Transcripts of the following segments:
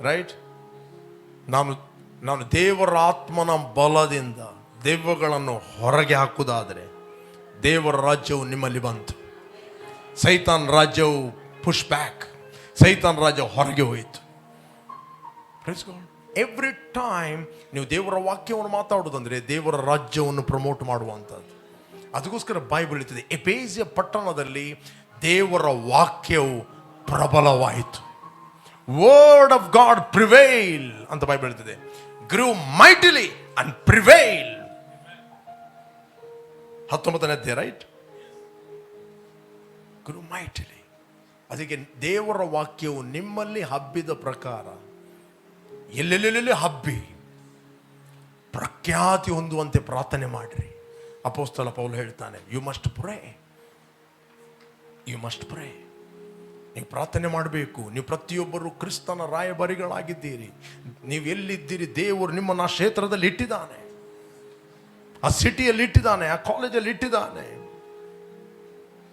Right ನಾನು ನಾನು ದೇವರ ಆತ್ಮನ ಬಲದಿಂದ ದೆವ್ವಗಳನ್ನು ಹೊರಗೆ ಹಾಕುವುದಾದರೆ ದೇವರ ರಾಜ್ಯವು ನಿಮ್ಮಲ್ಲಿ ಬಂತು. ಸೈತಾನ್ ರಾಜ್ಯವು ಪುಷ್ ಬ್ಯಾಕ್ ಸೈತಾನ್ ರಾಜ್ಯ ಹೊರಗೆ ಹೋಯಿತು. ಎವ್ರಿ ಟೈಮ್ ನೀವು ದೇವರ ವಾಕ್ಯವನ್ನು ಮಾತಾಡುವುದಂದ್ರೆ ದೇವರ ರಾಜ್ಯವನ್ನು ಪ್ರಮೋಟ್ ಮಾಡುವಂಥದ್ದು. ಅದಕ್ಕೋಸ್ಕರ ಬೈಬಲ್ ಇರ್ತದೆ. ಎಪೇಸಿಯ ಪಟ್ಟಣದಲ್ಲಿ ದೇವರ ವಾಕ್ಯವು ಪ್ರಬಲವಾಯಿತು. ವರ್ಡ್ ಆಫ್ ಗಾಡ್ ಪ್ರಿವೈಲ್ ಅಂತ ಬೈಬಲ್ ಹೇಳ್ತಿದೆ. ಗ್ರೂ ಮೈಟಿಲಿ ಅಂಡ್ ಪ್ರಿವೈಲ್ ಹತ್ತೊಂಬತ್ತನೇ ಅಧ್ಯಾಯ ರೈಟ್ ಗ್ರೂ ಮೈಟಿಲಿ ಅದಕ್ಕೆ ದೇವರ ವಾಕ್ಯವು ನಿಮ್ಮಲ್ಲಿ ಹಬ್ಬಿದ ಪ್ರಕಾರ ಎಲ್ಲೆಲ್ಲೆಲ್ಲೆಲ್ಲಿ ಹಬ್ಬಿ, ಪ್ರಖ್ಯಾತಿ ಹೊಂದುವಂತೆ ಪ್ರಾರ್ಥನೆ ಮಾಡಿರಿ. ಅಪೋಸ್ತಲ ಪೌಲ್ ಹೇಳ್ತಾನೆ you must pray you must pray ನೀವು ಪ್ರಾರ್ಥನೆ ಮಾಡಬೇಕು. ನೀವು ಪ್ರತಿಯೊಬ್ಬರು ಕ್ರಿಸ್ತನ ರಾಯಭಾರಿಗಳಾಗಿದ್ದೀರಿ. ನೀವು ಎಲ್ಲಿದ್ದೀರಿ? ದೇವರು ನಿಮ್ಮನ್ನು ಆ ಕ್ಷೇತ್ರದಲ್ಲಿ ಇಟ್ಟಿದ್ದಾನೆ. ಆ ಸಿಟಿಯಲ್ಲಿ ಇಟ್ಟಿದ್ದಾನೆ, ಆ ಕಾಲೇಜಲ್ಲಿ ಇಟ್ಟಿದ್ದಾನೆ.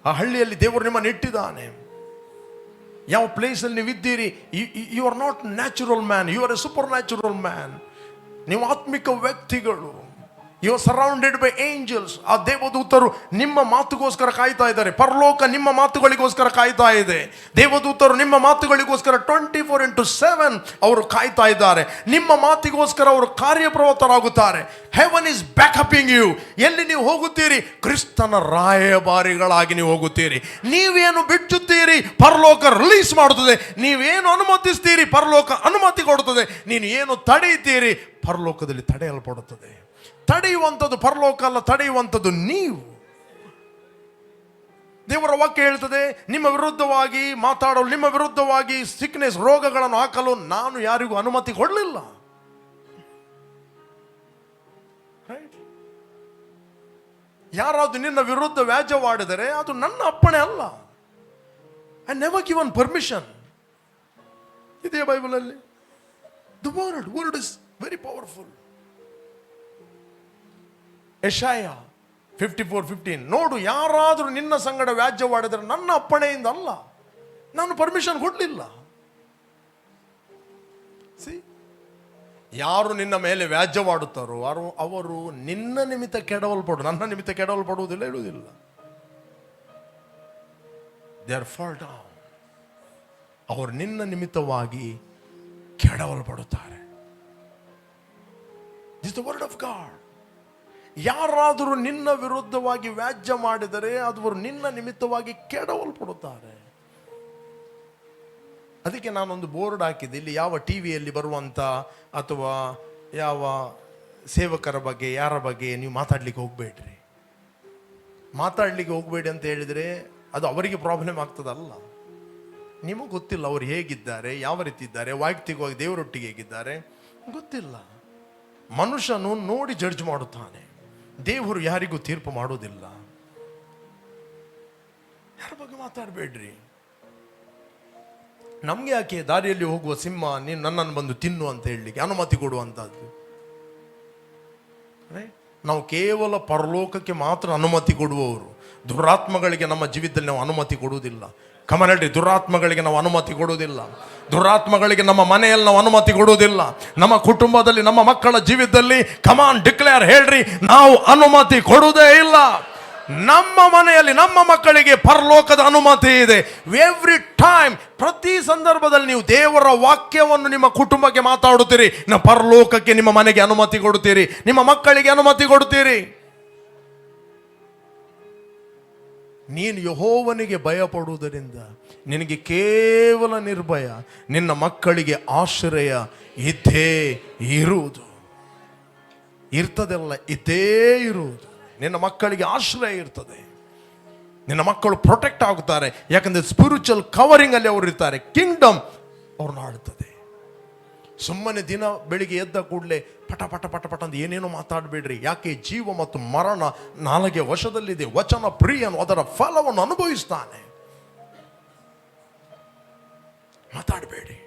ಆ ಹಳ್ಳಿಯಲ್ಲಿ ದೇವರು ನಿಮ್ಮನ್ನು ಇಟ್ಟಿದ್ದಾನೆ. ಯಾವ ಪ್ಲೇಸಲ್ಲಿ ನೀವು ಇದ್ದೀರಿ? You are not natural man you are a supernatural man ನೀವು ಆತ್ಮಿಕ ವ್ಯಕ್ತಿಗಳು. ಯು ಸರೌಂಡೆಡ್ ಬೈ ಏಂಜಲ್ಸ್ ಆ ದೇವದೂತರು ನಿಮ್ಮ ಮಾತುಗೋಸ್ಕರ ಕಾಯ್ತಾ ಇದ್ದಾರೆ. ಪರಲೋಕ ನಿಮ್ಮ ಮಾತುಗಳಿಗೋಸ್ಕರ ಕಾಯ್ತಾ ಇದೆ. ದೇವದೂತರು ನಿಮ್ಮ ಮಾತುಗಳಿಗೋಸ್ಕರ ಟ್ವೆಂಟಿ ಫೋರ್ ಇಂಟು ಸೆವೆನ್ ಅವರು ಕಾಯ್ತಾ ಇದ್ದಾರೆ. ನಿಮ್ಮ ಮಾತಿಗೋಸ್ಕರ ಅವರು ಕಾರ್ಯಪ್ರವೃತ್ತರಾಗುತ್ತಾರೆ. ಹೆವನ್ ಇಸ್ ಬ್ಯಾಕಪಿಂಗ್ ಯು ಎಲ್ಲಿ ನೀವು ಹೋಗುತ್ತೀರಿ? ಕ್ರಿಸ್ತನ ರಾಯಭಾರಿಗಳಾಗಿ ನೀವು ಹೋಗುತ್ತೀರಿ. ನೀವೇನು ಬಿಚ್ಚುತ್ತೀರಿ? ಪರಲೋಕ ರಿಲೀಸ್ ಮಾಡುತ್ತದೆ. ನೀವೇನು ಅನುಮತಿಸ್ತೀರಿ? ಪರಲೋಕ ಅನುಮತಿ ಕೊಡುತ್ತದೆ. ನೀನು ಏನು ತಡೆಯುತ್ತೀರಿ? ಪರಲೋಕದಲ್ಲಿ ತಡೆಯಲ್ಪಡುತ್ತದೆ. ತಡೆಯುವಂಥದ್ದು ಪರಲೋಕ ಅಲ್ಲ, ತಡೆಯುವಂಥದ್ದು ನೀವು. ದೇವರ ವಾಕ್ಯ ಹೇಳ್ತದೆ, ನಿಮ್ಮ ವಿರುದ್ಧವಾಗಿ ಮಾತಾಡಲು, ನಿಮ್ಮ ವಿರುದ್ಧವಾಗಿ ಸಿಕ್ನೆಸ್ ರೋಗಗಳನ್ನು ಹಾಕಲು ನಾನು ಯಾರಿಗೂ ಅನುಮತಿ ಕೊಡಲಿಲ್ಲ. ಯಾರಾದರೂ ನಿನ್ನ ವಿರುದ್ಧ ವ್ಯಾಜ್ಯವಾಡಿದರೆ ಅದು ನನ್ನ ಅಪ್ಪಣೆ ಅಲ್ಲ. ಐ ನೆವರ್ ಗಿವನ್ ಪರ್ಮಿಷನ್ ಇದೇ ಬೈಬಲಲ್ಲಿ the word word is very powerful ಯಶಾಯ fifty four fifteen ನೋಡು, ಯಾರಾದರೂ ನಿನ್ನ ಸಂಗಡ ವ್ಯಾಜ್ಯವಾಡಿದರೆ ನನ್ನ ಅಪ್ಪಣೆಯಿಂದ ಅಲ್ಲ. ನಾನು ಪರ್ಮಿಷನ್ ಕೊಡಲಿಲ್ಲ. ಸಿ ಯಾರು ನಿನ್ನ ಮೇಲೆ ವ್ಯಾಜ್ಯವಾಡುತ್ತಾರೋ ಅವರು ಅವರು ನಿನ್ನ ನಿಮಿತ್ತ ಕೆಡವಲ್ಪಡು, ನನ್ನ ನಿಮಿತ್ತ ಕೆಡವಲ್ಪಡುವುದಿಲ್ಲ ಹೇಳುವುದಿಲ್ಲ ದೇ ಆರ್ ಫಾಲ್ಟ್ ಅವರು ನಿನ್ನ ನಿಮಿತ್ತವಾಗಿ ಕೆಡವಲ್ಪಡುತ್ತಾರೆ. This the word of God ಯಾರಾದರೂ ನಿನ್ನ ವಿರುದ್ಧವಾಗಿ ವ್ಯಾಜ್ಯ ಮಾಡಿದರೆ ಅದು ನಿನ್ನ ನಿಮಿತ್ತವಾಗಿ ಕೆಡವಲ್ಪಡುತ್ತಾರೆ. ಅದಕ್ಕೆ ನಾನೊಂದು ಬೋರ್ಡ್ ಹಾಕಿದ್ದೆ. ಇಲ್ಲಿ ಯಾವ ಟಿ ವಿಯಲ್ಲಿ ಬರುವಂಥ ಅಥವಾ ಯಾವ ಸೇವಕರ ಬಗ್ಗೆ, ಯಾರ ಬಗ್ಗೆ ನೀವು ಮಾತಾಡ್ಲಿಕ್ಕೆ ಹೋಗಬೇಡ್ರಿ. ಮಾತಾಡ್ಲಿಕ್ಕೆ ಹೋಗಬೇಡಿ ಅಂತ ಹೇಳಿದರೆ ಅದು ಅವರಿಗೆ ಪ್ರಾಬ್ಲಮ್ ಆಗ್ತದಲ್ಲ. ನಿಮಗೆ ಗೊತ್ತಿಲ್ಲ ಅವರು ಹೇಗಿದ್ದಾರೆ, ಯಾವ ರೀತಿ ಇದ್ದಾರೆ, ವೈಯಕ್ತಿಕವಾಗಿ ದೇವರೊಟ್ಟಿಗೆ ಹೇಗಿದ್ದಾರೆ. ಗೊತ್ತಿಲ್ಲ. ಮನುಷ್ಯನು ನೋಡಿ ಜಡ್ಜ್ ಮಾಡುತ್ತಾನೆ. ದೇವರು ಯಾರಿಗೂ ತೀರ್ಪು ಮಾಡೋದಿಲ್ಲ. ಯಾರ ಬಗ್ಗೆ ಮಾತಾಡಬೇಡ್ರಿ? ನಮ್ಗೆ ಯಾಕೆ ದಾರಿಯಲ್ಲಿ ಹೋಗುವ ಸಿಂಹ ನೀನು ನನ್ನನ್ನು ಬಂದು ತಿನ್ನು ಅಂತ ಹೇಳಲಿಕ್ಕೆ ಅನುಮತಿ ಕೊಡುವಂಥದ್ದು Right? ನಾವು ಕೇವಲ ಪರಲೋಕಕ್ಕೆ ಮಾತ್ರ ಅನುಮತಿ ಕೊಡುವವರು. ದುರಾತ್ಮಗಳಿಗೆ ನಮ್ಮ ಜೀವಿತದಲ್ಲಿ ನಾವು ಅನುಮತಿ ಕೊಡುವುದಿಲ್ಲ. ಕಮನಡಿ ದುರಾತ್ಮಗಳಿಗೆ ನಾವು ಅನುಮತಿ ಕೊಡುವುದಿಲ್ಲ. ದುರಾತ್ಮಗಳಿಗೆ ನಮ್ಮ ಮನೆಯಲ್ಲಿ ನಾವು ಅನುಮತಿ ಕೊಡುವುದಿಲ್ಲ. ನಮ್ಮ ಕುಟುಂಬದಲ್ಲಿ, ನಮ್ಮ ಮಕ್ಕಳ ಜೀವಿತದಲ್ಲಿ ಕಮಾನ್ ಡಿಕ್ಲೇರ್ ಹೇಳ್ರಿ, ನಾವು ಅನುಮತಿ ಕೊಡುವುದೇ ಇಲ್ಲ. ನಮ್ಮ ಮನೆಯಲ್ಲಿ ನಮ್ಮ ಮಕ್ಕಳಿಗೆ ಪರಲೋಕದ ಅನುಮತಿ ಇದೆ. ಎವ್ರಿ ಟೈಮ್ ಪ್ರತಿ ಸಂದರ್ಭದಲ್ಲಿ ನೀವು ದೇವರ ವಾಕ್ಯವನ್ನು ನಿಮ್ಮ ಕುಟುಂಬಕ್ಕೆ ಮಾತಾಡುತ್ತೀರಿ. ನಮ್ಮ ಪರಲೋಕಕ್ಕೆ ನಿಮ್ಮ ಮನೆಗೆ ಅನುಮತಿ ಕೊಡುತ್ತೀರಿ. ನಿಮ್ಮ ಮಕ್ಕಳಿಗೆ ಅನುಮತಿ ಕೊಡುತ್ತೀರಿ. ನೀನು ಯಹೋವನಿಗೆ ಭಯಪಡುವುದರಿಂದ, ನಿನಗೆ ಕೇವಲ ನಿರ್ಭಯ, ನಿನ್ನ ಮಕ್ಕಳಿಗೆ ಆಶ್ರಯ ಇದ್ದೇ ಇರುವುದು. ಇರ್ತದಲ್ಲ, ಇದ್ದೇ ಇರುವುದು. ನಿನ್ನ ಮಕ್ಕಳಿಗೆ ಆಶ್ರಯ ಇರ್ತದೆ. ನಿನ್ನ ಮಕ್ಕಳು ಪ್ರೊಟೆಕ್ಟ್ ಆಗುತ್ತಾರೆ. ಯಾಕಂದ್ರೆ ಸ್ಪಿರಿಚುವಲ್ ಕವರಿಂಗ್ ಅಲ್ಲಿ ಅವರು ಇರ್ತಾರೆ. ಕಿಂಗ್ಡಮ್ ಅವ್ರನ್ನ ಆಡ್ತದೆ ಸುಮ್ಮನೆ ದಿನ ಬೆಳಿಗ್ಗೆ ಎದ್ದ ಕೂಡಲೇ ಪಟ ಪಟ ಪಟ ಪಟ ಅಂತ ಏನೇನೋ ಮಾತಾಡಬೇಡ್ರಿ. ಯಾಕೆ ಜೀವ ಮತ್ತು ಮರಣ ನಾಲಗೆ ವಶದಲ್ಲಿದೆ. ವಚನ ಪ್ರಿಯನು ಅದರ ಫಲವನ್ನು ಅನುಭವಿಸ್ತಾನೆ. ಮಾತಾಡಬೇಡಿ